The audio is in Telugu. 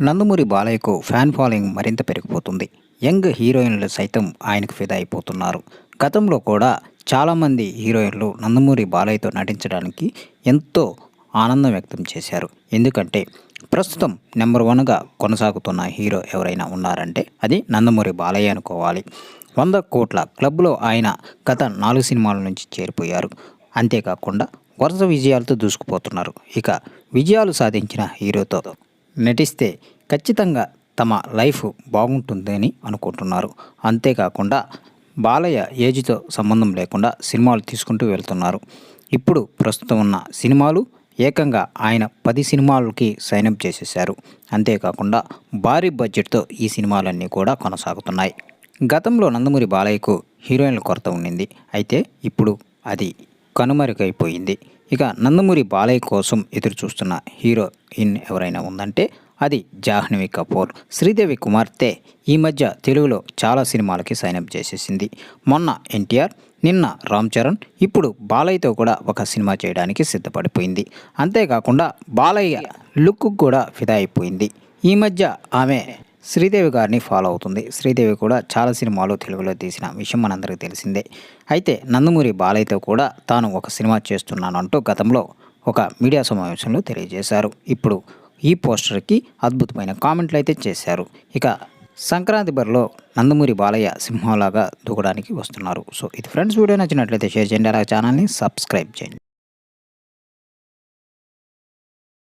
నందమూరి బాలయ్యకు ఫ్యాన్ ఫాలోయింగ్ మరింత పెరిగిపోతుంది. యంగ్ హీరోయిన్లు సైతం ఆయనకు ఫిదా అయిపోతున్నారు. గతంలో కూడా చాలామంది హీరోయిన్లు నందమూరి బాలయ్యతో నటించడానికి ఎంతో ఆనందం వ్యక్తం చేశారు. ఎందుకంటే ప్రస్తుతం నెంబర్ వన్గా కొనసాగుతున్న హీరో ఎవరైనా ఉన్నారంటే అది నందమూరి బాలయ్య అనుకోవాలి. వంద కోట్ల క్లబ్లో ఆయన గత నాలుగు సినిమాల నుంచి చేరిపోయారు. అంతేకాకుండా వరుస విజయాలతో దూసుకుపోతున్నారు. ఇక విజయాలు సాధించిన హీరోతో నటిస్తే ఖచ్చితంగా తమ లైఫ్ బాగుంటుందని అనుకుంటున్నారు. అంతేకాకుండా బాలయ్య ఏజ్తో సంబంధం లేకుండా సినిమాలు తీసుకుంటూ వెళ్తున్నారు. ఇప్పుడు ప్రస్తుతం ఉన్న సినిమాలు ఏకంగా ఆయన పది సినిమాలకి సైన్అప్ చేసేశారు. అంతేకాకుండా భారీ బడ్జెట్తో ఈ సినిమాలన్నీ కూడా కొనసాగుతున్నాయి. గతంలో నందమూరి బాలయ్యకు హీరోయిన్ల కొరత ఉండింది. అయితే ఇప్పుడు అది కనుమరుగైపోయింది. ఇక నందమూరి బాలయ్య కోసం ఎదురు చూస్తున్న హీరోయిన్ ఎవరైనా ఉందంటే అది జాహ్నవి కపూర్. శ్రీదేవి కుమార్తె ఈ మధ్య తెలుగులో చాలా సినిమాలకి సైనప్ చేసేసింది. మొన్న ఎన్టీఆర్ నిన్న రామ్ చరణ్ ఇప్పుడు బాలయ్యతో కూడా ఒక సినిమా చేయడానికి సిద్ధపడిపోయింది. అంతేకాకుండా బాలయ్య లుక్ కూడా ఫిదా అయిపోయింది. ఈ మధ్య ఆమె శ్రీదేవి గారిని ఫాలో అవుతుంది. శ్రీదేవి కూడా చాలా సినిమాలు తెలుగులో తీసిన విషయం మనందరికీ తెలిసిందే. అయితే నందమూరి బాలయ్యతో కూడా తాను ఒక సినిమా చేస్తున్నాను అంటూ గతంలో ఒక మీడియా సమావేశంలో తెలియజేశారు. ఇప్పుడు ఈ పోస్టర్కి అద్భుతమైన కామెంట్లు అయితే చేశారు. ఇక సంక్రాంతి బరిలో నందమూరి బాలయ్య సింహంలాగా దూకడానికి వస్తున్నారు. సో ఇది ఫ్రెండ్స్ వీడియో నచ్చినట్లయితే షేర్ చేయండి. అలాగే ఛానల్ని సబ్స్క్రైబ్ చేయండి.